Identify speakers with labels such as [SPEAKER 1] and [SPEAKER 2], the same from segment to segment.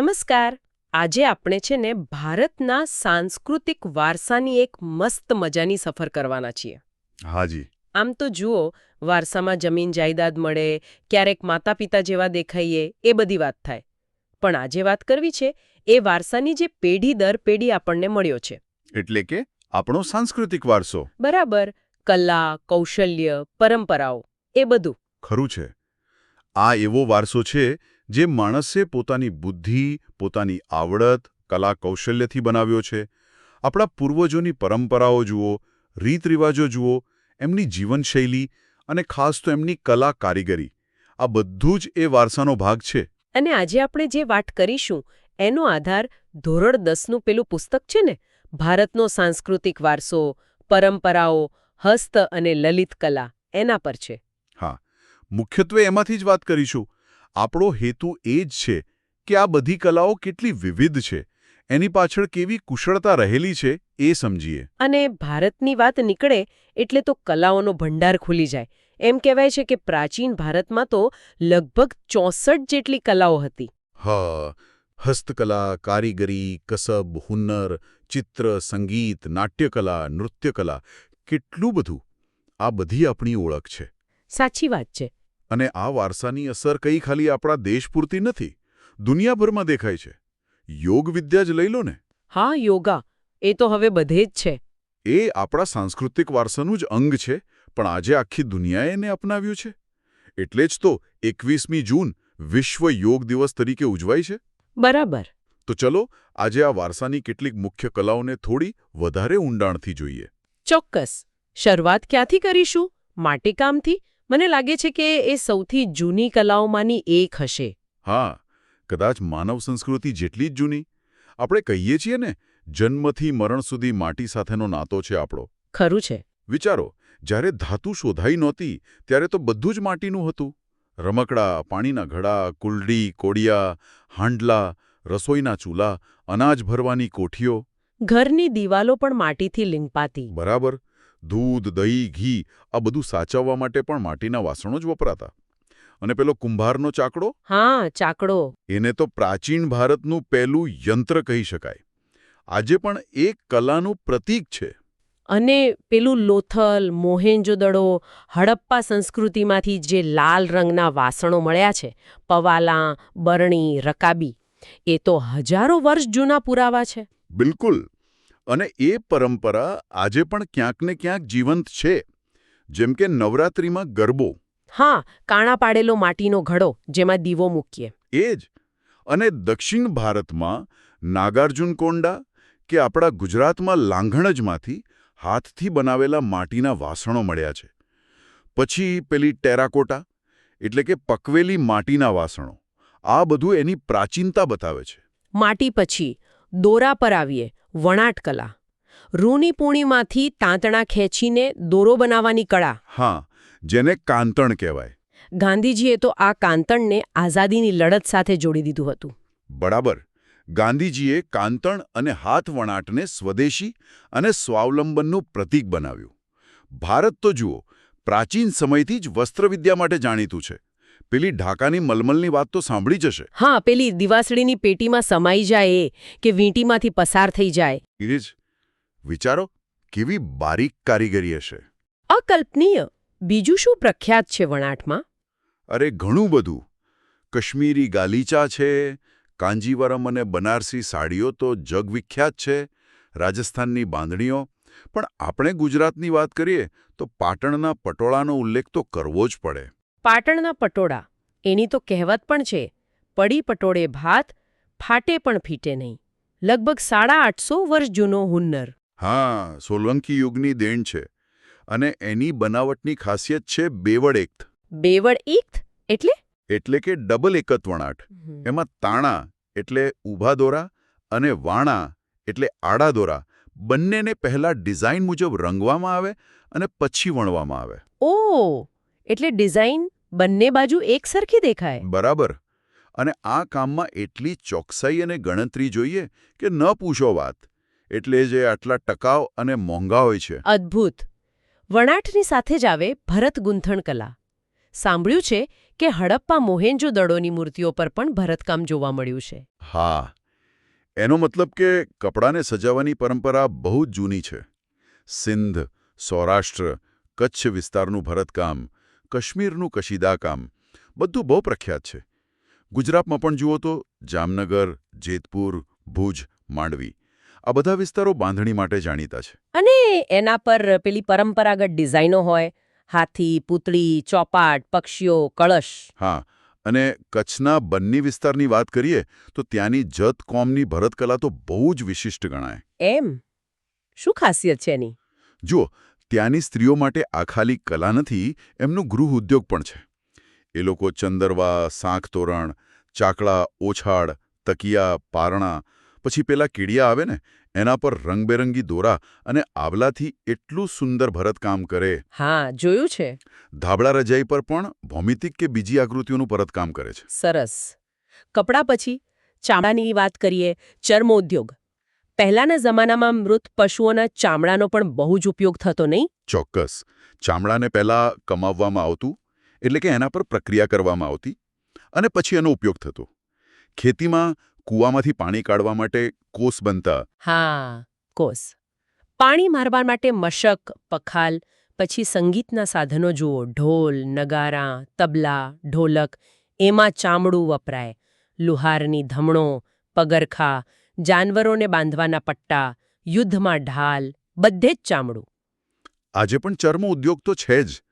[SPEAKER 1] નમસ્કાર. આજે આપણે છે ને ભારતના સાંસ્કૃતિક વારસાની એક મસ્ત મજાની સફર કરવાના છીએ.
[SPEAKER 2] હાજી.
[SPEAKER 1] આમ તો જુઓ વારસામાં જમીન જાયદાદ મળે ક્યારેક માતા પિતા જેવા દેખાઈએ એ બધી વાત થાય. પણ આજે વાત કરવી છે એ વારસાની જે પેઢી દર પેઢી આપણને મળ્યો છે.
[SPEAKER 2] એટલે કે આપણો સાંસ્કૃતિક વારસો.
[SPEAKER 1] બરાબર. કલા કૌશલ્ય પરંપરાઓ એ બધું.
[SPEAKER 2] ખરું છે. આ એવો વારસો છે જે માણસે પોતાની બુદ્ધિ પોતાની આવડત કલા કૌશલ્યથી બનાવ્યો છે. આપણા પૂર્વજોની પરંપરાઓ જુઓ રીત રિવાજો જુઓ એમની જીવનશૈલી અને ખાસ તો એમની કલા કારીગરી. આ બધું જ એ વારસાનો ભાગ છે.
[SPEAKER 1] અને આજે આપણે જે વાત કરીશું એનો આધાર ધોરણ દસનું પેલું પુસ્તક છે ને? ભારતનો સાંસ્કૃતિક વારસો પરંપરાઓ હસ્ત અને લલિત કલા એના પર છે.
[SPEAKER 2] હા. મુખ્યત્વે એમાંથી જ વાત કરીશું. આપણો હેતુ એ જ છે કે આ બધી કલાઓ કેટલી વિવિધ છે. એની પાછળ કેવી કુશળતા રહેલી છે એ સમજીએ.
[SPEAKER 1] અને ભારતની વાત નીકળે એટલે તો કલાઓનો ભંડાર ખુલી જાય. એમ કહેવાય છે કે પ્રાચીન ભારતમાં તો લગભગ ચોસઠ જેટલી કલાઓ હતી.
[SPEAKER 2] હ હસ્તકલા કારીગરી કસબ હુન્નર ચિત્ર સંગીત નાટ્યકલા નૃત્યકલા કેટલું બધું. આ બધી આપણી ઓળખ છે.
[SPEAKER 1] સાચી વાત છે.
[SPEAKER 2] અને આ વારસાની અસર કઈ ખાલી આપણા દેશ પૂરતી નથી. દુનિયાભરમાં દેખાય છે. યોગ વિદ્યા જ લઈ લો ને.
[SPEAKER 1] હા યોગા. એ તો હવે બધે જ છે.
[SPEAKER 2] એ આપણા સાંસ્કૃતિક વારસાનું જ અંગ છે પણ આજે આખી દુનિયાએ એને અપનાવ્યું છે. એટલે જ તો એકવીસમી જૂન વિશ્વ યોગ દિવસ તરીકે ઉજવાય છે.
[SPEAKER 1] બરાબર.
[SPEAKER 2] તો ચલો આજે આ વારસાની કેટલીક મુખ્ય કલાઓને થોડી વધારે ઊંડાણથી જોઈએ.
[SPEAKER 1] ચોક્કસ. શરૂઆત ક્યાંથી કરીશું? માટીકામથી મને લાગે છે કે એ સૌથી જૂની કલાઓમાંની એક હશે.
[SPEAKER 2] હા કદાચ માનવ સંસ્કૃતિ જેટલી જ જૂની. આપણે કહીએ છીએ ને જન્મથી મરણ સુધી માટી સાથેનો નાતો છે આપણો.
[SPEAKER 1] ખરું છે.
[SPEAKER 2] વિચારો જ્યારે ધાતુ શોધાઈ નહોતી ત્યારે તો બધું જ માટીનું હતું. રમકડા પાણીના ઘડા કુલડી કોડિયા હાંડલા રસોઈના ચૂલા અનાજ ભરવાની કોઠીઓ.
[SPEAKER 1] ઘરની દિવાલો પણ માટીથી લીંપાતી.
[SPEAKER 2] બરાબર. દૂધ દહીં ઘી આ બધું સાચવવા માટે પણ માટીના વાસણો જ વપરાતા. અને પેલો કુંભારનો ચાકડો?
[SPEAKER 1] હા ચાકડો.
[SPEAKER 2] એને તો પ્રાચીન ભારતનું પહેલું યંત્ર કહી શકાય. આજે પણ એક કલાનું પ્રતીક છે.
[SPEAKER 1] અને પેલું લોથલ મોહેંજોદડો હડપ્પા સંસ્કૃતિમાંથી જે લાલ રંગના વાસણો મળ્યા છે પવાલા બરણી રકાબી એ તો હજારો વર્ષ જૂના પુરાવા છે.
[SPEAKER 2] બિલકુલ. અને એ પરંપરા આજે પણ ક્યાંક ને ક્યાંક જીવંત છે. જેમ કે નવરાત્રિમાં ગરબો.
[SPEAKER 1] હા કાણા પાડેલો માટીનો ઘડો જેમાં દીવો મૂકીએ.
[SPEAKER 2] એ જ. અને દક્ષિણ ભારતમાં નાગાર્જુન કોંડા કે આપણા ગુજરાતમાં લાંઘણજમાંથી હાથથી બનાવેલા માટીના વાસણો મળ્યા છે. પછી પેલી ટેરાકોટા એટલે કે પકવેલી માટીના વાસણો. આ બધું એની પ્રાચીનતા બતાવે છે.
[SPEAKER 1] માટી પછી દોરા પર આવીએ. વણાટ કલા. રૂની પૂણીમાંથી તાંતણા ખેંચીને દોરો બનાવવાની કળા.
[SPEAKER 2] હા જેને કાંતણ કહેવાય.
[SPEAKER 1] ગાંધીજીએ તો આ કાંતણને આઝાદીની લડત સાથે જોડી દીધું હતું.
[SPEAKER 2] બરાબર. ગાંધીજીએ કાંતણ અને હાથ વણાટને સ્વદેશી અને સ્વાવલંબનનું પ્રતીક બનાવ્યું. ભારત તો જુઓ પ્રાચીન સમયથી જ વસ્ત્રવિદ્યા માટે જાણીતું છે. પેલી ઢાકાની મલમલની વાત તો સાંભળી જશે.
[SPEAKER 1] હા પેલી દિવાસળીની પેટીમાં સમાઈ જાય એ કે વીંટીમાંથી પસાર થઈ જાય.
[SPEAKER 2] એ જ વિચારો કેવી બારીક કારીગરી હશે.
[SPEAKER 1] અકલ્પનીય. બીજું શું પ્રખ્યાત છે વણાટમાં?
[SPEAKER 2] અરે ઘણું બધું. કશ્મીરી ગાલીચા છે કાંજીવરમ અને બનારસી સાડીઓ તો જગવિખ્યાત છે રાજસ્થાનની બાંધણીઓ. પણ આપણે ગુજરાતની વાત કરીએ તો પાટણના પટોળાનો ઉલ્લેખ તો કરવો જ પડે.
[SPEAKER 1] પાટણના પટોળા એની તો કહેવત પણ છે પડી પટોળે ભાત ફાટે પણ ફીટે નહીં. લગભગ સાડા આઠસો વર્ષ જૂનો હુન્નર.
[SPEAKER 2] હા સોલંકી યુગની દેણ છે અને એની બનાવટની ખાસિયત છે બેવડ એકથ
[SPEAKER 1] બેવડ એકથ એટલે?
[SPEAKER 2] એટલે કે ડબલ એકત વણાટ એમાં તાણા એટલે ઊભા દોરા અને વાણા એટલે આડા દોરા. બંનેને પહેલા ડિઝાઇન મુજબ રંગવામાં આવે અને પછી વણવામાં આવે.
[SPEAKER 1] ઓ એટલે ડિઝાઇન બંને બાજુ એક સરખી દેખાય.
[SPEAKER 2] બરાબર. અને આ કામમાં એટલી ચોકસાઈ અને ગણતરી જોઈએ કે ન પૂછો વાત. એટલે જે આટલા ટકાઉ અને મોંઘા હોય છે.
[SPEAKER 1] અદ્ભુત. વણાટની સાથે જ આવે ભરત ગૂંથણ કલા. સાંભળ્યું છે કે હડપ્પા મોહેન્જો દડોની મૂર્તિઓ પર પણ ભરતકામ જોવા મળ્યું છે.
[SPEAKER 2] હા. એનો મતલબ કે કપડાને સજાવવાની પરંપરા બહુ જ જૂની છે. સિંધ સૌરાષ્ટ્ર કચ્છ વિસ્તારનું ભરતકામ કાશ્મીરનું કશીદાકામ બધું બહુ પ્રખ્યાત છે. ગુજરાતમાં પણ જુઓ તો જામનગર જેતપુર ભુજ માંડવી. આ બધા વિસ્તારો બાંધણી માટે જાણીતા છે.
[SPEAKER 1] અને એના પર પેલી પરંપરાગત ડિઝાઇનો હોય. હાથી પૂતળી ચોપાટ પક્ષીઓ કળશ.
[SPEAKER 2] હા અને કચ્છના બન્ની વિસ્તારની વાત કરીએ તો ત્યાંની જત કોમની ભરતકલા તો બહુ જ વિશિષ્ટ ગણાય.
[SPEAKER 1] એમ? શું ખાસિયત છે એની?
[SPEAKER 2] જુઓ ત્યાંની સ્ત્રીઓ માટે આ ખાલી કલા નથી એમનું ગૃહ ઉદ્યોગ પણ છે. એ લોકો ચંદરવા સાંખ તોરણ ચાકડા ઓછાડ તકિયા પારણા પછી પેલા કીડિયા આવે ને એના પર રંગબેરંગી દોરા અને આવલાથી એટલું સુંદર ભરતકામ કરે.
[SPEAKER 1] હા જોયું છે.
[SPEAKER 2] ધાબળા રજાઈ પર પણ ભૌમિતિક કે બીજી આકૃતિઓનું ભરતકામ કરે છે.
[SPEAKER 1] સરસ. કપડા પછી ચામડાની વાત કરીએ ચર્મોદ્યોગ. પહેલાના જમાનામાં મૃત પશુઓના ચામડાનો પણ બહુ જ ઉપયોગ થતો નહીં?
[SPEAKER 2] ચોક્કસ. ચામડાને પહેલાં કમાવવામાં આવતું એટલે કે એના પર પ્રક્રિયા કરવામાં આવતી અને પછી એનો ઉપયોગ થતો. ખેતીમાં કૂવામાંથી પાણી કાઢવા માટે કોસ બનતા.
[SPEAKER 1] હા કોસ પાણી મારવા માટે મશક પખાલ પછી સંગીતના સાધનો જુઓ ઢોલ નગારા તબલા ઢોલક એમાં ચામડું વપરાય. લુહારની ધમણો પગરખા જાનવરોને બાંધવાના પટ્ટા યુદ્ધમાં ઢાલ બધે જ ચામડું.
[SPEAKER 2] આજે પણ ચર્મ ઉદ્યોગ તો છે જ.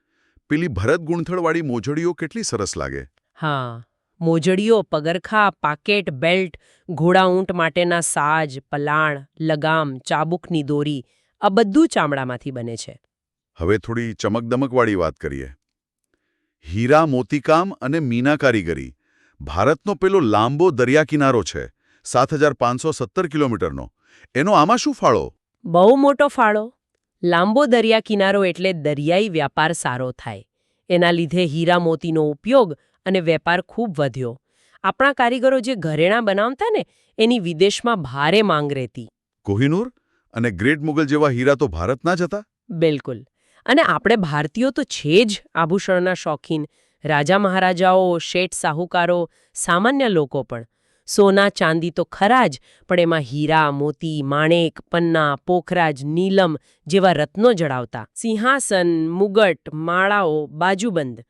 [SPEAKER 2] પેલી ભરત ગુણથળવાળી મોજડીઓ કેટલી સરસ લાગે.
[SPEAKER 1] હા મોજડીઓ પગરખા પાકેટ બેલ્ટ ઘોડા ઊંટ માટેના સાજ પલાણ લગામ ચાબુકની દોરી આ બધું ચામડામાંથી બને છે.
[SPEAKER 2] હવે થોડી ચમકદમકવાળી વાત કરીએ. હીરા મોતીકામ અને મીના કારીગરી. ભારતનો પેલો લાંબો દરિયા કિનારો છે. સાત હજાર પાંચસો સત્તર કિલોમીટરનો. એનો આમાં શું ફાળો?
[SPEAKER 1] બહુ મોટો ફાળો. લાંબો દરિયા કિનારો એટલે દરિયાઈ વ્યાપાર સારો થાય. એના લીધે હીરા મોતીનો ઉપયોગ અને વેપાર ખૂબ વધ્યો. આપણા કારીગરો જે ઘરેણાં બનાવતા ને એની વિદેશમાં ભારે માંગ રહેતી.
[SPEAKER 2] કોહિનૂર? અને ગ્રેટ મુગલ જેવા હીરા તો ભારતના જ હતા?
[SPEAKER 1] બિલકુલ. અને આપણે ભારતીયો તો છે જ આભૂષણના શોખીન. રાજા મહારાજાઓ શેઠ સાહુકારો સામાન્ય લોકો પણ. સોના ચાંદી તો ખરા જ, પણ એમાં હીરા, મોતી, માણેક, પન્ના, પોખરાજ, નીલમ જેવા રત્નો જડાવતા. સિંહાસન, મુગટ, માળાઓ, બાજુબંધ.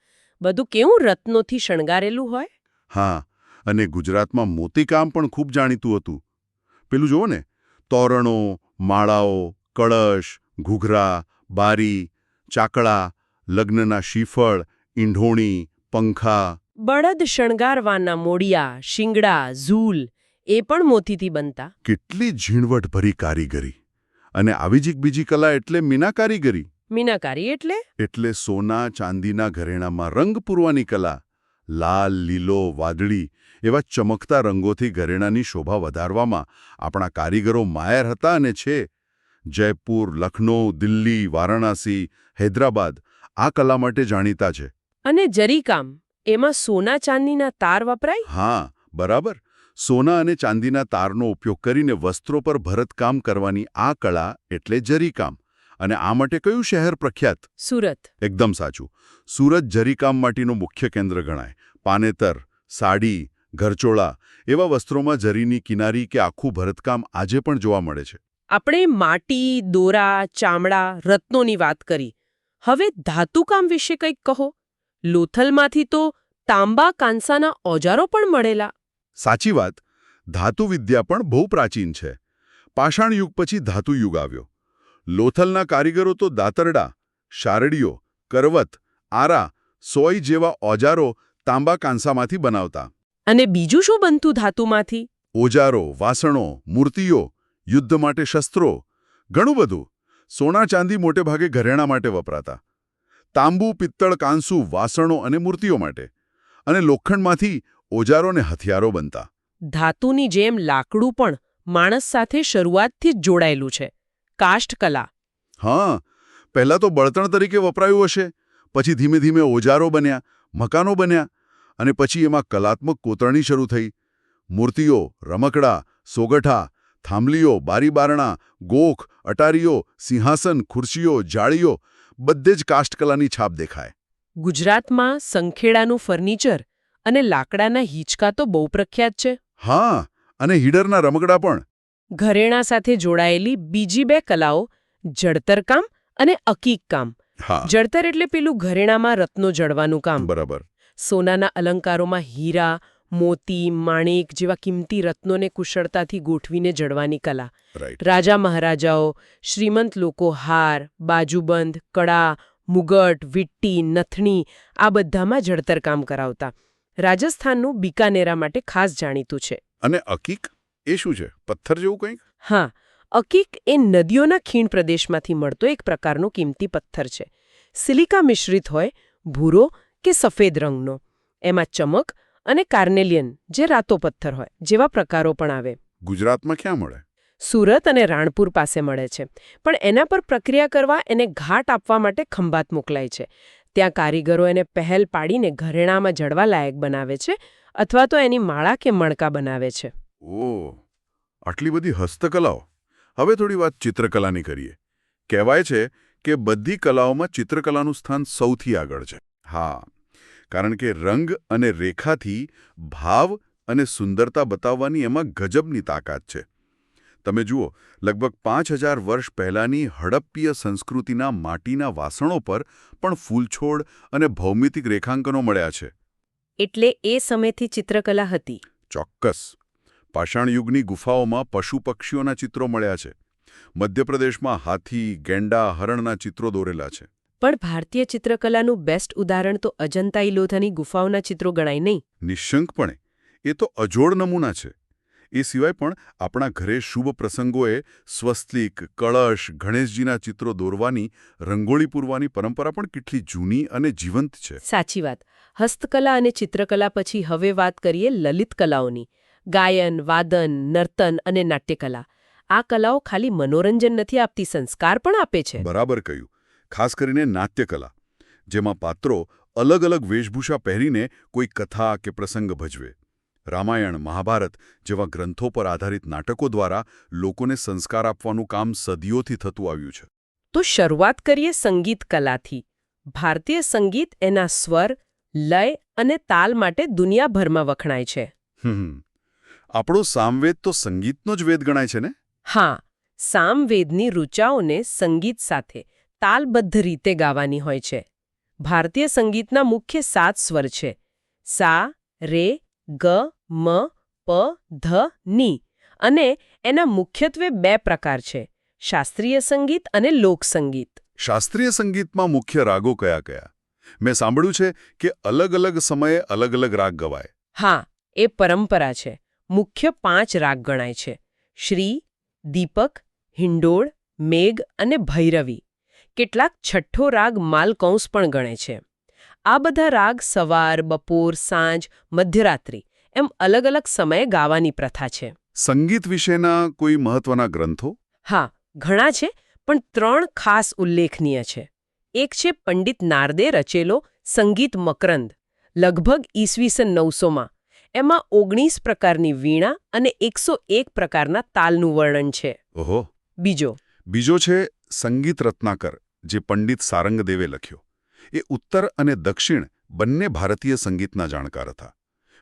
[SPEAKER 1] બધું કેવું રત્નોથી શણગારેલું હોય?
[SPEAKER 2] હા, અને ગુજરાતમાં મોતીકામ પણ ખૂબ જાણીતું હતું. પેલું જુઓ ને, તોરણો, માળાઓ, કળશ, ઘૂઘરા, બારી ચાકડા લગ્નના શ્રીફળ ઈંઢોણી, પંખા
[SPEAKER 1] બળદ શણગારવાના મોડિયા શિંગડા ઝૂલ એ પણ મોતીથી બનતા.
[SPEAKER 2] કેટલી ઝીણવટભરી કારીગરી. અને આવી જ એક બીજી કલા એટલે મીના કારીગરી.
[SPEAKER 1] મીનાકારી એટલે?
[SPEAKER 2] એટલે સોના ચાંદીના ઘરેણામાં રંગ પૂરવાની કલા. લાલ લીલો વાદળી એવા ચમકતા રંગોથી ઘરેણાની શોભા વધારવામાં આપણા કારીગરો માયર હતા અને છે. જયપુર લખનૌ દિલ્હી વારાણસી હૈદરાબાદ આ કલા માટે જાણીતા છે.
[SPEAKER 1] અને જરીકામ. એમાં સોના ચાંદીના તાર વપરાય?
[SPEAKER 2] હા બરાબર. સોના અને ચાંદીના તારનો ઉપયોગ કરીને વસ્ત્રો પર ભરતકામ કરવાની આ કળા એટલે જરીકામ. અને આ માટે કયું શહેર પ્રખ્યાત?
[SPEAKER 1] સુરત.
[SPEAKER 2] એકદમ સાચું. સુરત જરીકામ માટેનું મુખ્ય કેન્દ્ર ગણાય. પાનેતર સાડી ઘરચોળા એવા વસ્ત્રોમાં જરીની કિનારી કે આખું ભરતકામ આજે પણ જોવા મળે છે.
[SPEAKER 1] આપણે માટી દોરા ચામડા રત્નોની વાત કરી. હવે ધાતુકામ વિશે કંઈક કહો. લોથલમાંથી તો તાંબા કાંસાના ઓજારો પણ મળેલા.
[SPEAKER 2] સાચી વાત. ધાતુવિદ્યા પણ બહુ પ્રાચીન છે. પાષાણ યુગ પછી ધાતુ યુગ આવ્યો. લોથલના કારીગરો તો દાતરડા શારડીઓ કરવત આરા સોય જેવા ઓજારો તાંબા કાંસામાંથી બનાવતા.
[SPEAKER 1] અને બીજું શું બનતું ધાતુમાંથી?
[SPEAKER 2] ઓજારો વાસણો મૂર્તિઓ યુદ્ધ માટે શસ્ત્રો ઘણું બધું. સોના ચાંદી મોટે ભાગે ઘરેણાં માટે વપરાતા. તાંબુ પિત્તળ કાંસુ વાસણો અને મૂર્તિઓ માટે અને લોખંડમાંથી ઓજારો અને હથિયારો બનતા.
[SPEAKER 1] ધાતુની જેમ લાકડું પણ માણસ સાથે શરૂઆતથી જ જોડાયેલું છે. કાષ્ઠકલા
[SPEAKER 2] હા પહેલાં તો બળતણ તરીકે વપરાયું હશે પછી ધીમે ધીમે ઓજારો બન્યા મકાનો બન્યા અને પછી એમાં કલાત્મક કોતરણી શરૂ થઈ. મૂર્તિઓ રમકડા સોગઠા થાંભલીઓ બારીબારણા ગોખ અટારીઓ સિંહાસન ખુરશીઓ જાળીઓ બધે જ કાષ્ઠકલાની છાપ દેખાય.
[SPEAKER 1] ગુજરાતમાં સંખેડાનું ફર્નિચર અને લાકડાના હિંચકા તો બહુ પ્રખ્યાત છે.
[SPEAKER 2] હા અને હીડરના રમકડા પણ.
[SPEAKER 1] ઘરેણા સાથે જોડાયેલી બીજી બે કલાઓ જડતરકામ અને અકીકકામ
[SPEAKER 2] કામ.
[SPEAKER 1] જડતર એટલે પેલું ઘરેણામાં રત્નો જડવાનું કામ.
[SPEAKER 2] બરાબર.
[SPEAKER 1] સોનાના અલંકારોમાં હીરા મોતી માણેક જેવા કિંમતી રત્નોને કુશળતાથી ગોઠવીને જડવાની કલા. રાજા મહારાજાઓ શ્રીમંત લોકો હાર બાજુબંધ કડા મુગટ વીટ્ટી નથણી આ બધામાં જડતર કામ કરાવતા. રાજસ્થાનનું બિકાનેરા માટે ખાસ જાણીતું છે.
[SPEAKER 2] અને અકીક? એ શું છે? પથ્થર જેવું કંઈક?
[SPEAKER 1] હા અકીક એ નદીઓના ખીણ પ્રદેશમાંથી મળતો એક પ્રકારનો કિંમતી પથ્થર છે. સિલિકા મિશ્રિત હોય ભૂરો કે સફેદ રંગનો. એમાં ચમક અને કાર્નેલિયન જે રાતો પથ્થર હોય જેવા પ્રકારો પણ આવે.
[SPEAKER 2] ગુજરાતમાં ક્યાં મળે?
[SPEAKER 1] સુરત અને રાણપુર પાસે મળે છે. પણ એના પર પ્રક્રિયા કરવા એને ઘાટ આપવા માટે ખંભાત મોકલાય છે. ત્યાં કારીગરો એને પહેલ પાડીને ઘરેણામાં જડવા લાયક બનાવે છે અથવા તો એની માળા કે મણકા બનાવે છે.
[SPEAKER 2] ઓ આટલી બધી હસ્તકલાઓ. હવે થોડી વાત ચિત્રકલાની કરીએ. કહેવાય છે કે બધી કલાઓમાં ચિત્રકલાનું સ્થાન સૌથી આગળ છે. હા. કારણ કે રંગ અને રેખાથી ભાવ અને સુંદરતા બતાવવાની એમાં ગજબની તાકાત છે. તમે જુઓ લગભગ પાંચ હજાર વર્ષ પહેલાંની હડપ્પીય સંસ્કૃતિના માટીના વાસણો પર પણ ફૂલછોડ અને ભૌમિતિક રેખાંકનો મળ્યા છે.
[SPEAKER 1] એટલે એ સમયથી ચિત્રકલા હતી.
[SPEAKER 2] ચોક્કસ. પાષાણ યુગની ગુફાઓમાં પશુ પક્ષીઓના ચિત્રો મળ્યા છે. મધ્યપ્રદેશમાં હાથી ગેંડા હરણના ચિત્રો દોરેલા છે.
[SPEAKER 1] પણ ભારતીય ચિત્રકલાનું બેસ્ટ ઉદાહરણ તો અજંતા ઇલોધાની ગુફાઓના ચિત્રો ગણાય નહીં.
[SPEAKER 2] નિઃશંકપણે એ તો અજોડ નમૂના છે. એ સિવાય પણ આપણા ઘરે શુભ પ્રસંગોએ સ્વસ્તિક કળશ ગણેશજીના ચિત્રો દોરવાની રંગોળી પૂરવાની પરંપરા પણ કેટલી જૂની અને જીવંત છે.
[SPEAKER 1] સાચી વાત. હસ્તકલા અને ચિત્રકલા પછી હવે વાત કરીએ લલિત કલાઓની. ગાયન વાદન નર્તન અને નાટ્યકલા. આ કલાઓ ખાલી મનોરંજન નથી આપતી સંસ્કાર પણ આપે છે.
[SPEAKER 2] બરાબર કહ્યું. ખાસ કરીને નાટ્યકલા જેમાં પાત્રો અલગ અલગ વેશભૂષા પહેરીને કોઈ કથા કે પ્રસંગ ભજવે. રામાયણ મહાભારત જેવા ગ્રંથો પર આધારિત નાટકો દ્વારા લોકોને સંસ્કાર આપવાનું કામ સદીઓથી થતું આવ્યું છે.
[SPEAKER 1] તો શરૂઆત કરીએ સંગીત કલાથી. ભારતીય સંગીત એના સ્વર લય અને તાલ માટે દુનિયાભરમાં વખણાય છે.
[SPEAKER 2] આપણો સામવેદ તો સંગીતનો જ વેદ ગણાય છે ને?
[SPEAKER 1] હા સામવેદની ઋચાઓને સંગીત સાથે તાલબદ્ધ રીતે ગાવાની હોય છે. ભારતીય સંગીતના મુખ્ય સાત સ્વર છે. સા રે ગ મ પ ધ ની અને એના મુખ્યત્વે બે પ્રકાર છે. શાસ્ત્રીય સંગીત અને લોકસંગીત
[SPEAKER 2] શાસ્ત્રીય સંગીતમાં મુખ્ય રાગો કયા કયા? મેં સાંભળ્યું છે કે અલગ અલગ સમયે અલગ અલગ રાગ ગવાય.
[SPEAKER 1] હા એ પરંપરા છે. મુખ્ય પાંચ રાગ ગણાય છે. શ્રી દીપક હિંડોળ મેઘ અને ભૈરવી. કેટલાક છઠ્ઠો રાગ માલકંસ પણ ગણે છે. આ બધા રાગ સવાર બપોર સાંજ મધ્યરાત્રિ એમ અલગ અલગ સમયે ગાવાની પ્રથા છે.
[SPEAKER 2] સંગીત વિશેના કોઈ મહત્વના ગ્રંથો?
[SPEAKER 1] હા ઘણા છે પણ ત્રણ ખાસ ઉલ્લેખનીય છે. એક છે પંડિત નારદે રચેલો સંગીત મકરંદ લગભગ ઈસવીસન નવસોમાં. એમાં ઓગણીસ પ્રકારની વીણા અને એકસો એક પ્રકારના તાલનું વર્ણન છે.
[SPEAKER 2] ઓહો.
[SPEAKER 1] બીજો.
[SPEAKER 2] બીજો છે સંગીત રત્નાકર. જે પંડિત સારંગદેવે લખ્યો. એ ઉત્તર અને દક્ષિણ બંને ભારતીય સંગીતના જાણકાર હતા.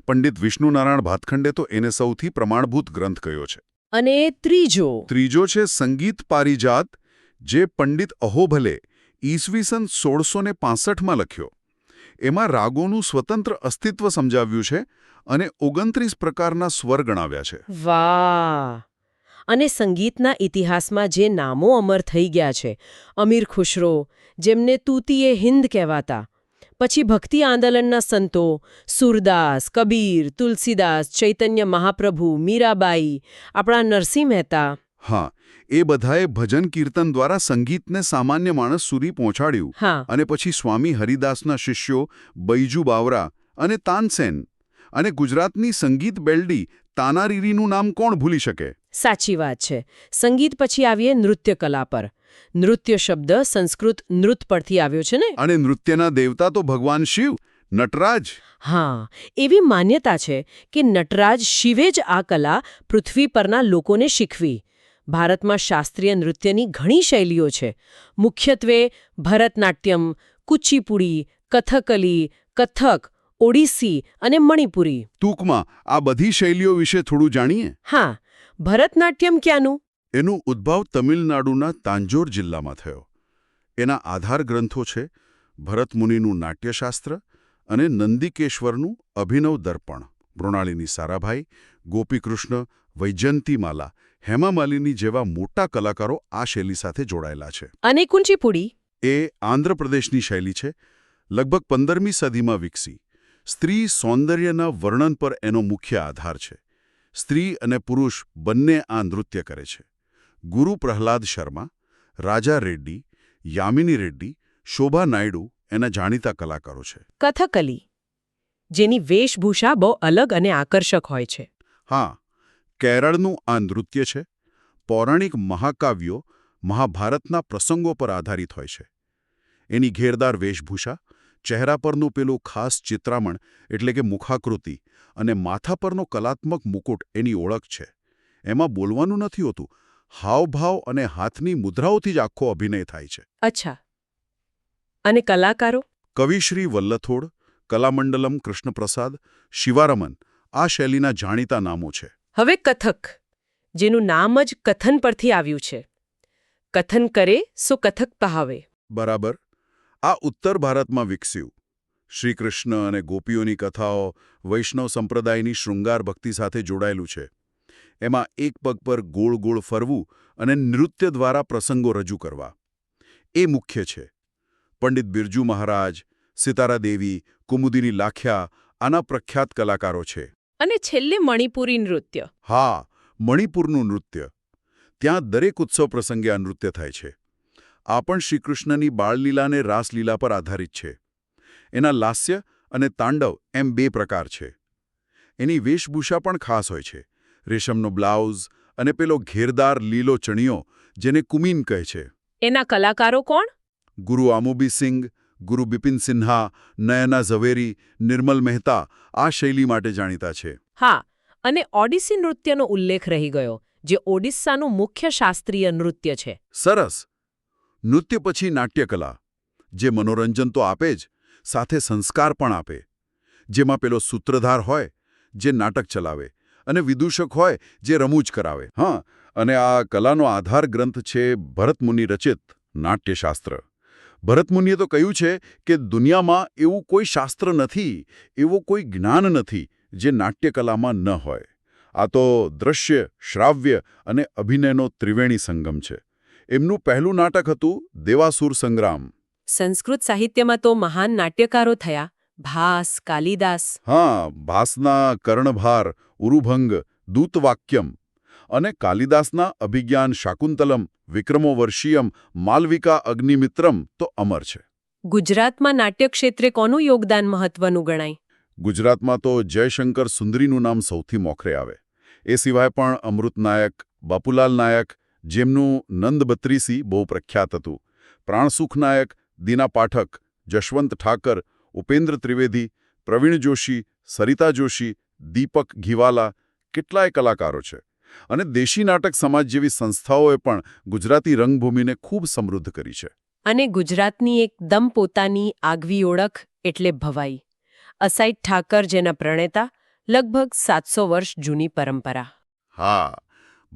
[SPEAKER 2] પંડિત વિષ્ણુનારાયણ ભાતખંડે તો એને સૌથી પ્રમાણભૂત ગ્રંથ કહ્યો છે.
[SPEAKER 1] અને ત્રીજો.
[SPEAKER 2] ત્રીજો છે સંગીત પારિજાત જે પંડિત અહોભલે ઈસવીસન સોળસો ને પાસઠમાં લખ્યો. એમાં રાગોનું સ્વતંત્ર અસ્તિત્વ સમજાવ્યું છે અને ઓગણત્રીસ પ્રકારના સ્વર ગણાવ્યા છે.
[SPEAKER 1] વાહ! અને સંગીતના ઇતિહાસમાં જે નામો અમર થઈ ગયા છે. અમીર ખુશરો જેમને તૂતીએ હિન્દ કહેવાતા પછી ભક્તિ આંદોલનના સંતો સુરદાસ કબીર તુલસીદાસ ચૈતન્ય મહાપ્રભુ મીરાબાઈ આપણા નરસિંહ મહેતા.
[SPEAKER 2] હા એ બધાએ ભજન કીર્તન દ્વારા સંગીતને સામાન્ય માણસ સુધી પહોંચાડ્યું.
[SPEAKER 1] હા.
[SPEAKER 2] અને પછી સ્વામી હરિદાસના શિષ્યો બૈજુ બાવરા અને તાનસેન અને ગુજરાતની સંગીત બેલ્ડી તાનારીરીનું નામ કોણ ભૂલી શકે?
[SPEAKER 1] સાચી વાત છે. સંગીત પછી આવીએ નૃત્ય કલા પર. નૃત્ય શબ્દ સંસ્કૃત નૃત પરથી આવ્યો છે ને?
[SPEAKER 2] અને નૃત્યના દેવતા તો ભગવાન શિવ નટરાજ.
[SPEAKER 1] હા એવી માન્યતા છે કે નટરાજ શિવે જ આ કલા પૃથ્વી પરના લોકોને શીખવી. ભારતમાં શાસ્ત્રીય નૃત્યની ઘણી શૈલીઓ છે. મુખ્યત્વે ભરતનાટ્યમ કુચીપુડી કથકલી કથક ઓડિસી અને મણિપુરી.
[SPEAKER 2] ટૂંકમાં આ બધી શૈલીઓ વિશે થોડું જાણીએ?
[SPEAKER 1] હા ભરતનાટ્યમ ક્યાંનું?
[SPEAKER 2] એનું ઉદ્ભવ તમિલનાડુના તાંજોર જિલ્લામાં થયો. એના આધાર ગ્રંથો છે ભરતમુનિનું નાટ્યશાસ્ત્ર અને નંદિકેશ્વરનું અભિનવ દર્પણ મૃણાલિની સારાભાઈ ગોપીકૃષ્ણ વૈજયંતીમાલા હેમામાલિની જેવા મોટા કલાકારો આ શૈલી સાથે જોડાયેલા છે.
[SPEAKER 1] અને કુંચીપુડી?
[SPEAKER 2] એ આંધ્રપ્રદેશની શૈલી છે લગભગ પંદરમી સદીમાં વિકસી. સ્ત્રી સૌંદર્યના વર્ણન પર એનો મુખ્ય આધાર છે. સ્ત્રી અને પુરુષ બંને આ નૃત્ય કરે છે. ગુરુ પ્રહલાદ શર્મા રાજા રેડ્ડી યામિની રેડ્ડી શોભા નાયડુ એના જાણીતા કલાકારો છે.
[SPEAKER 1] કથકલી જેની વેશભૂષા બહુ અલગ અને આકર્ષક હોય છે.
[SPEAKER 2] હા કેરળનું આ નૃત્ય છે. પૌરાણિક મહાકાવ્યો મહાભારતના પ્રસંગો પર આધારિત હોય છે. એની ઘેરદાર વેશભૂષા ચહેરા પરનું પેલું ખાસ ચિત્રામણ એટલે કે મુખાકૃતિ અને માથા પરનો કલાત્મક મુકુટ એની ઓળખ છે. એમાં બોલવાનું નથી હોતું. હાવભાવ અને હાથની મુદ્રાઓથી જ આખો અભિનય થાય છે.
[SPEAKER 1] અચ્છા. અને કલાકારો?
[SPEAKER 2] કવિશ્રી વલ્લથોડ કલામંડલમ કૃષ્ણપ્રસાદ શિવારમન આ શૈલીના જાણીતા નામો છે.
[SPEAKER 1] હવે કથક જેનું નામ જ કથન પરથી આવ્યું છે. કથન કરે સો કથક પહાવે.
[SPEAKER 2] બરાબર. આ ઉત્તર ભારતમાં વિકસ્યું. શ્રીકૃષ્ણ અને ગોપીઓની કથાઓ વૈષ્ણવ સંપ્રદાયની શૃંગાર ભક્તિ સાથે જોડાયેલું છે. એમાં એક પગ પર ગોળ ગોળ ફરવું અને નૃત્ય દ્વારા પ્રસંગો રજૂ કરવા. એ મુખ્ય છે. પંડિત બિરજુ મહારાજ સિતારા દેવી કુમુદિની લાખ્યા આના પ્રખ્યાત કલાકારો છે.
[SPEAKER 1] અને છેલ્લે મણિપુરી નૃત્ય.
[SPEAKER 2] હા મણિપુરનું નૃત્ય. ત્યાં દરેક ઉત્સવ પ્રસંગે આ નૃત્ય થાય છે. આ પણ શ્રીકૃષ્ણની બાળલીલાને રાસલીલા પર આધારિત છે. એના લાસ્ય અને તાંડવ એમ બે પ્રકાર છે. એની વેશભૂષા પણ ખાસ હોય છે. રેશમનો બ્લાઉઝ અને પેલો ઘેરદાર લીલો ચણિયો જેને કુમીન કહે છે.
[SPEAKER 1] એના કલાકારો કોણ?
[SPEAKER 2] ગુરુ આમુબી સિંઘ ગુરુ બિપિન સિન્હા નયના ઝવેરી નિર્મલ મહેતા આ શૈલી માટે જાણીતા છે.
[SPEAKER 1] હા અને ઓડિસી નૃત્યનો ઉલ્લેખ રહી ગયો જે ઓડિસ્સાનું મુખ્ય શાસ્ત્રીય નૃત્ય છે.
[SPEAKER 2] સરસ! નૃત્ય પછી નાટ્યકલા, જે મનોરંજન તો આપે જ, સાથે સંસ્કાર પણ આપે. જેમાં પેલો સૂત્રધાર હોય, જે નાટક ચલાવે, અને વિદૂષક હોય, જે રમૂજ કરાવે. હા, અને આ કલાનો આધાર ગ્રંથ છે ભરતમુનિ રચિત નાટ્યશાસ્ત્ર. ભરતમુનિએ તો કહ્યું છે કે દુનિયામાં એવું કોઈ શાસ્ત્ર નથી, એવું કોઈ જ્ઞાન નથી, જે નાટ્યકલામાં ન હોય. આ તો દ્રશ્ય, શ્રાવ્ય અને અભિનયનો ત્રિવેણી સંગમ છે. એમનું પહેલું નાટક હતું દેવાસુર સંગ્રામ.
[SPEAKER 1] સંસ્કૃત સાહિત્યમાં તો મહાન નાટ્યકારો થયા. ભાસ કાલિદાસ.
[SPEAKER 2] હા ભાસના કર્ણભાર ઉરુભંગ દૂતવાક્યમ અને કાલિદાસના અભિજ્ઞાન શાકુંતલમ વિક્રમો વર્ષીયમ માલવિકા અગ્નિમિત્રમ તો અમર છે.
[SPEAKER 1] ગુજરાતમાં નાટ્યક્ષેત્રે કોનું યોગદાન મહત્વનું ગણાય?
[SPEAKER 2] ગુજરાતમાં તો જયશંકર સુંદરીનું નામ સૌથી મોખરે આવે. એ સિવાય પણ અમૃત નાયક બાપુલાલ નાયક જેમનું નંદ બત્રીસી બહુ પ્રખ્યાત હતું. પ્રાણસુખનાયક દીના પાઠક જશવંત ઠાકર ઉપેન્દ્ર ત્રિવેદી પ્રવીણ જોશી સરિતા જોશી દીપક ઘીવાલા કેટલાય કલાકારો છે. અને દેશી નાટક સમાજ જેવી સંસ્થાઓએ પણ ગુજરાતી રંગભૂમિને ખૂબ સમૃદ્ધ કરી છે.
[SPEAKER 1] અને ગુજરાતની એકદમ પોતાની આગવી ઓળખ એટલે ભવાઈ. અસાઈદ ઠાકર જેના પ્રણેતા લગભગ સાતસો વર્ષ જૂની પરંપરા.
[SPEAKER 2] હા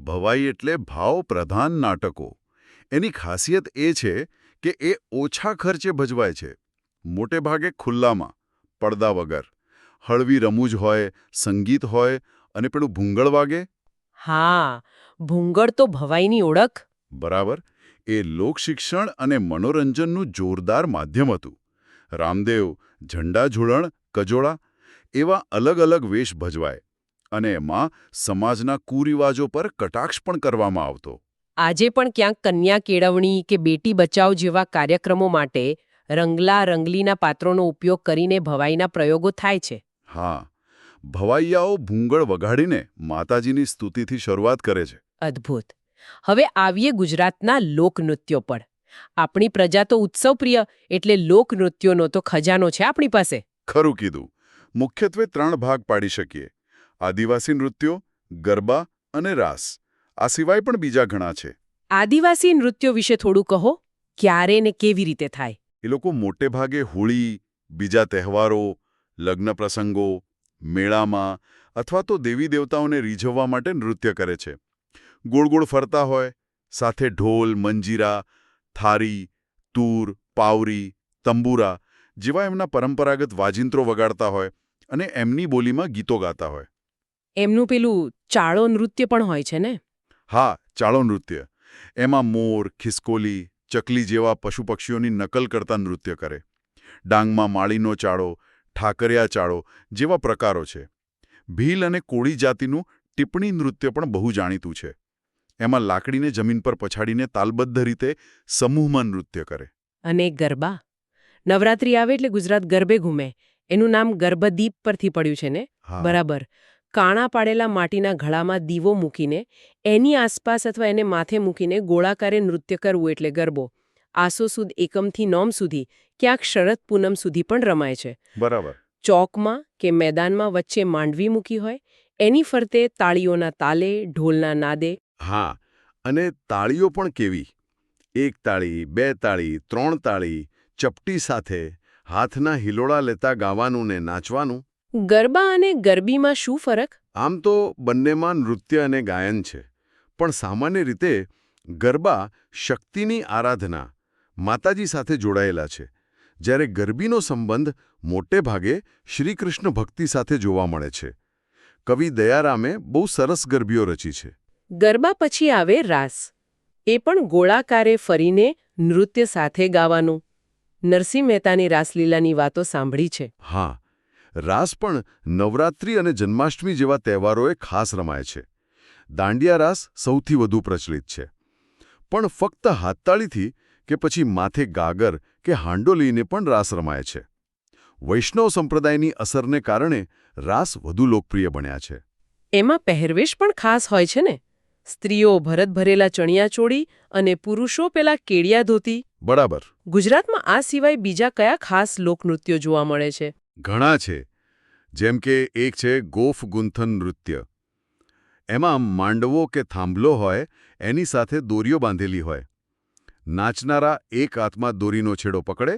[SPEAKER 2] ભવાઈ એટલે ભાવ પ્રધાન નાટકો. એની ખાસિયત એ છે કે એ ઓછા ખર્ચે ભજવાય છે. મોટે ભાગે ખુલ્લામાં પડદા વગર. હળવી રમૂજ હોય સંગીત હોય અને પેલું ભૂંગળ વાગે.
[SPEAKER 1] હા ભૂંગળ તો ભવાઈની ઓળખ.
[SPEAKER 2] બરાબર. એ લોકશિક્ષણ અને મનોરંજનનું જોરદાર માધ્યમ હતું. રામદેવ ઝંડા ઝૂલણ કજોળા એવા અલગ અલગ વેશ ભજવાય. અને એમાં સમાજના કુરિવાજો પર કટાક્ષ પણ કરવામાં આવતો.
[SPEAKER 1] આજે પણ ક્યાંક કન્યા કેળવણી કે બેટી બચાવ જેવા કાર્યક્રમો માટે રંગલા રંગલીના પાત્રોનો ઉપયોગ કરીને ભવાઈના પ્રયોગો થાય છે.
[SPEAKER 2] હા ભવાઈયાઓ ભૂંગળ વગાડીને માતાજીની સ્તુતિથી શરૂઆત કરે છે.
[SPEAKER 1] અદ્ભુત. હવે આવીએ ગુજરાતના લોકનૃત્યો પર. આપણી પ્રજા તો ઉત્સવપ્રિય એટલે લોકનૃત્યોનો તો ખજાનો છે આપણી પાસે.
[SPEAKER 2] ખરું કીધું. મુખ્યત્વે ત્રણ ભાગ પાડી શકીએ. આદિવાસી નૃત્યો ગરબા અને રાસ. આ સિવાય પણ બીજા ઘણા છે.
[SPEAKER 1] આદિવાસી નૃત્યો વિશે થોડું કહો. ક્યારે ને કેવી રીતે થાય?
[SPEAKER 2] એ લોકો મોટે ભાગે હોળી બીજા તહેવારો લગ્ન પ્રસંગો મેળામાં અથવા તો દેવી દેવતાઓને રીઝવવા માટે નૃત્ય કરે છે. ગોળ ગોળ ફરતા હોય સાથે ઢોલ મંજીરા થારી તૂર પાવરી તંબુરા જેવા એમના પરંપરાગત વાજિંત્રો વગાડતા હોય અને એમની બોલીમાં ગીતો ગાતા હોય.
[SPEAKER 1] એમનું પેલું ચાળો નૃત્ય પણ હોય છે ને?
[SPEAKER 2] હા ચાળો નૃત્ય. એમાં મોર ખિસકોલી ચકલી જેવા પશુ પક્ષીઓની નકલ કરતા નૃત્ય કરે. ડાંગમાં માળીનો ચાળો ઠાકરિયા ચાળો જેવા પ્રકારો છે. ભીલ અને કોળી જાતિનું ટિપ્પણી નૃત્ય પણ બહુ જાણીતું છે. એમાં લાકડીને જમીન પર પછાડીને તાલબદ્ધ રીતે સમૂહમાં નૃત્ય કરે.
[SPEAKER 1] અને ગરબા. નવરાત્રી આવે એટલે ગુજરાત ગરબે ઘૂમે. એનું નામ ગર્ભદીપ પરથી પડ્યું છે ને? બરાબર. કાણા પાડેલા માટીના ઘડામાં દીવો મૂકીને એની આસપાસ અથવા એને માથે મૂકીને ગોળાકારે નૃત્ય કરવું એટલે ગરબો. આસો સુદ એકમથી નોમ સુધી ક્યાંક શરદ પૂનમ સુધી પણ રમાય છે.
[SPEAKER 2] બરાબર.
[SPEAKER 1] ચોકમાં કે મેદાનમાં વચ્ચે માંડવી મૂકી હોય એની ફરતે તાળીઓના તાલે ઢોલના નાદે.
[SPEAKER 2] હા અને તાળીઓ પણ કેવી? એક તાળી બે તાળી ત્રણ તાળી ચપટી સાથે હાથના હિલોળા લેતા ગાવાનું ને નાચવાનું
[SPEAKER 1] ગરબા અને ગરબીમાં શું ફરક?
[SPEAKER 2] આમ તો બંનેમાં નૃત્ય અને ગાયન છે પણ સામાન્ય રીતે ગરબા શક્તિની આરાધના માતાજી સાથે જોડાયેલા છે. જ્યારે ગરબીનો સંબંધ મોટે ભાગે શ્રીકૃષ્ણ ભક્તિ સાથે જોવા મળે છે. કવિ દયારામે બહુ સરસ ગરબીઓ રચી છે.
[SPEAKER 1] ગરબા પછી આવે રાસ. એ પણ ગોળાકારે ફરીને નૃત્ય સાથે ગાવાનું. નરસિંહ મહેતાની રાસલીલાની વાતો સાંભળી છે.
[SPEAKER 2] હા રાસ પણ નવરાત્રિ અને જન્માષ્ટમી જેવા તહેવારોએ ખાસ રમાય છે. દાંડિયા રાસ સૌથી વધુ પ્રચલિત છે. પણ ફક્ત હાથતાળીથી કે પછી માથે ગાગર કે હાંડો લઈને પણ રાસ રમાય છે. વૈષ્ણવ સંપ્રદાયની અસરને કારણે રાસ વધુ લોકપ્રિય બન્યા છે.
[SPEAKER 1] એમાં પહેરવેશ પણ ખાસ હોય છે ને? સ્ત્રીઓ ભરત ભરેલા ચણિયાચોળી અને પુરુષો પેલા કેડિયા ધોતી.
[SPEAKER 2] બરાબર.
[SPEAKER 1] ગુજરાતમાં આ સિવાય બીજા કયા ખાસ લોકનૃત્યો જોવા મળે છે?
[SPEAKER 2] ઘણા છે જેમ કે એક છે ગોફ ગુંથન નૃત્ય. એમાં માંડવો કે થાંભલો હોય એની સાથે દોરીઓ બાંધેલી હોય. નાચનારા એક હાથમાં દોરીનો છેડો પકડે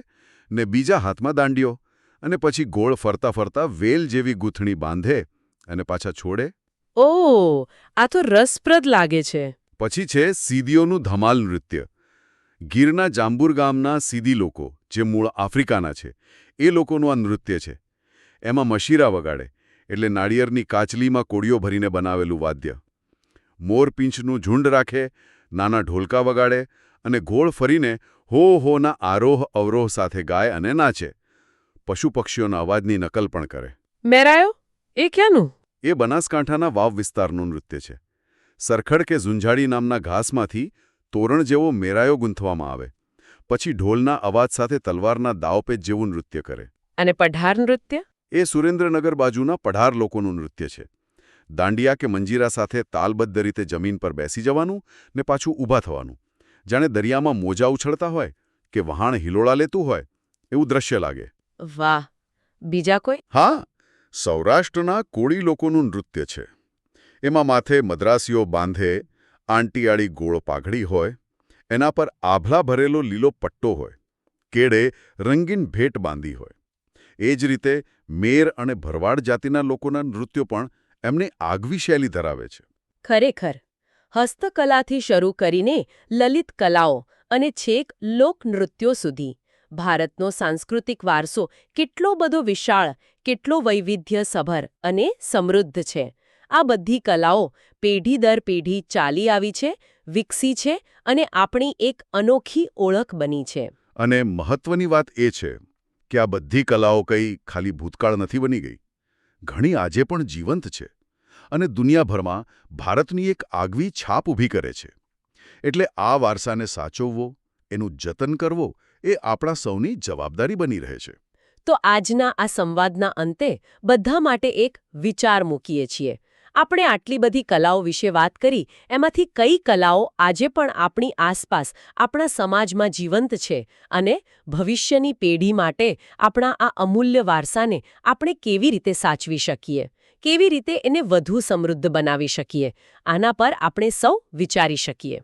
[SPEAKER 2] ને બીજા હાથમાં દાંડિયો અને પછી ગોળ ફરતા ફરતા વેલ જેવી ગૂંથણી બાંધે અને પાછા છોડે.
[SPEAKER 1] ઓ આ તો રસપ્રદ લાગે છે.
[SPEAKER 2] પછી છે સીદીઓનું ધમાલ નૃત્ય. ગીરના જાંબુર ગામના સીધી લોકો જે મૂળ આફ્રિકાના છે એ લોકોનું આ નૃત્ય છે. એમાં મશીરા વગાડે એટલે નાળિયેરની કાચલીમાં કોળીઓ ભરીને બનાવેલું વાદ્ય. મોરપીંછનું ઝુંડ રાખે નાના ઢોલકા વગાડે અને ઘોળ ફરીને હો હોના આરોહ અવરોહ સાથે ગાય અને નાચે. પશુ પક્ષીઓના અવાજની નકલ પણ કરે.
[SPEAKER 1] મેરાયો એ ક્યાંનું?
[SPEAKER 2] એ બનાસકાંઠાના વાવ વિસ્તારનું નૃત્ય છે. સરખડ કે ઝુંઝાડી નામના ઘાસમાંથી તોરણ જેવો મેરાયો ગૂંથવામાં આવે. પછી ઢોલના અવાજ સાથે તલવારના દાવપેચ જેવું નૃત્ય કરે.
[SPEAKER 1] અને પઢાર નૃત્ય?
[SPEAKER 2] એ સુરેન્દ્રનગર બાજુના પઢાર લોકોનું નૃત્ય છે. દાંડિયા કે મંજીરા સાથે તાલબદ્ધ રીતે જમીન પર બેસી જવાનું ને પાછું ઊભા થવાનું. જાણે દરિયામાં મોજા ઉછળતા હોય કે વહાણ હિલોળા લેતું હોય એવું દ્રશ્ય લાગે.
[SPEAKER 1] વાહ! બીજા કોઈ?
[SPEAKER 2] હા સૌરાષ્ટ્રના કોળી લોકોનું નૃત્ય છે. એમાં માથે મદ્રાસીઓ બાંધે આંટીયાળી ગોળ પાઘડી હોય, એના પર આભલા ભરેલો લીલો પટ્ટો હોય કેડે રંગીન ભેટ બાંધી હોય. એ જ રીતે મેર અને ભરવાડ જાતિના લોકોના નૃત્યો પણ એમની આગવી શૈલી ધરાવે છે.
[SPEAKER 1] ખરેખર, હસ્તકલાથી શરૂ કરીને લલિત કલાઓ અને છેક લોકનૃત્યો સુધી, ભારતનો સાંસ્કૃતિક વારસો કેટલો બધો વિશાળ, કેટલો વૈવિધ્યસભર અને સમૃદ્ધ છે. આ બધી કલાઓ પેઢી દર પેઢી ચાલી આવી છે વિકસી છે અને આપણી એક અનોખી ઓળખ બની છે.
[SPEAKER 2] અને મહત્વની વાત એ છે કે આ બધી કલાઓ કંઈ ખાલી ભૂતકાળ નથી બની ગઈ. ઘણી આજે પણ જીવંત છે અને દુનિયાભરમાં ભારતની એક આગવી છાપ ઊભી કરે છે. એટલે આ વારસાને સાચવવો એનું જતન કરવો એ આપણા સૌની જવાબદારી બની રહે છે.
[SPEAKER 1] તો આજના આ સંવાદના અંતે બધા માટે એક વિચાર મૂકીએ છીએ. આપણે આટલી બધી કલાઓ વિશે વાત કરી, એમાંથી કઈ કલાઓ આજે પણ આપણી આસપાસ, આપણા સમાજમાં જીવંત છે અને ભવિષ્યની પેઢી માટે આપણા આ અમૂલ્ય વારસાને આપણે કેવી રીતે સાચવી શકીએ, કેવી રીતે એને વધુ સમૃદ્ધ બનાવી શકીએ, આના પર આપણે સૌ વિચારી શકીએ.